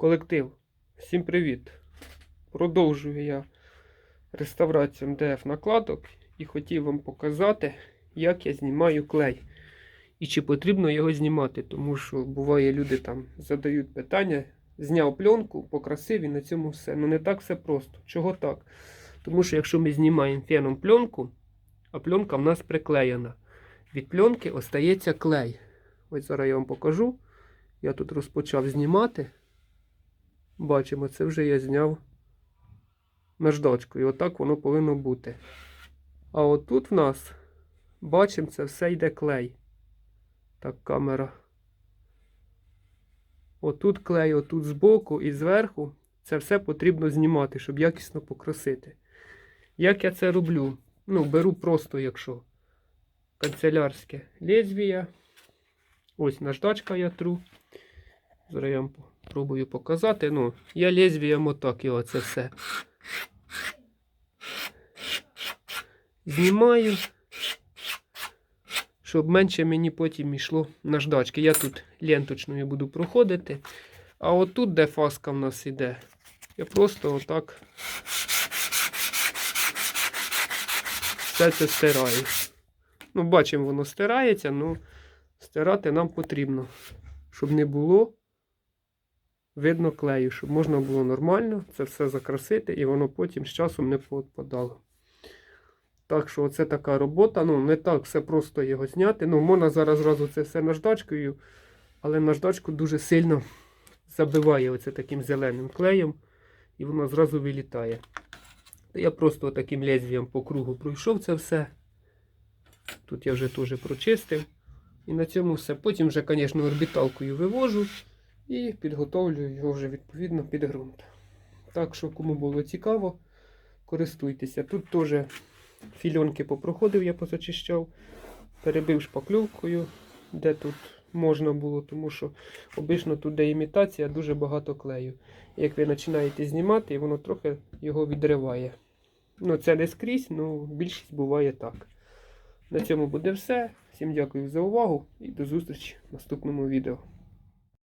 Колектив, всім привіт! Продовжую я реставрацію МДФ накладок і хотів вам показати, як я знімаю клей. І чи потрібно його знімати, тому що буває, люди там задають питання, зняв пленку, покрасив і на цьому все. Ну не так все просто. Чого так? Тому що якщо ми знімаємо феном пленку, а пленка в нас приклеєна, від пленки остається клей. Ось зараз я вам покажу. Я тут розпочав знімати. Бачимо, це вже я зняв наждачкою. Отак воно повинно бути. А отут в нас, бачимо, це все йде клей. Так, камера. Отут клей, отут збоку і зверху. Це все потрібно знімати, щоб якісно покрасити. Як я це роблю? Ну, беру просто, якщо канцелярське лезвія. Ось наждачка я тру. Зараз я вам пробую показати. Ну, я лезвієм отак його це все. Знімаю, щоб менше мені потім йшло наждачки. Я тут ленточною буду проходити. А отут, де фаска в нас іде, я просто отак все це стираю. Ну, бачимо, воно стирається, ну стирати нам потрібно, щоб не було видно клею, щоб можна було нормально це все закрасити і воно потім з часом не поотпадало. Так що оце така робота. Ну, не так все просто його зняти. Ну, можна зараз зразу це все наждачкою, але наждачку дуже сильно забиває оце таким зеленим клеєм, і воно зразу вилітає. Я просто таким лезвієм по кругу пройшов це все. Тут я вже теж прочистив. І на цьому все. Потім вже, звісно, орбіталкою вивожу і підготовлюю його вже відповідно під ґрунт. Так що, кому було цікаво, користуйтеся. Тут теж фільонки попроходив, я позачищав, перебив шпакльовкою, де тут можна було, тому що обично тут, де імітація, дуже багато клею. Як ви починаєте знімати, воно трохи його відриває. Ну, це не скрізь, ну більшість буває так. На цьому буде все. Всім дякую за увагу і до зустрічі в наступному відео.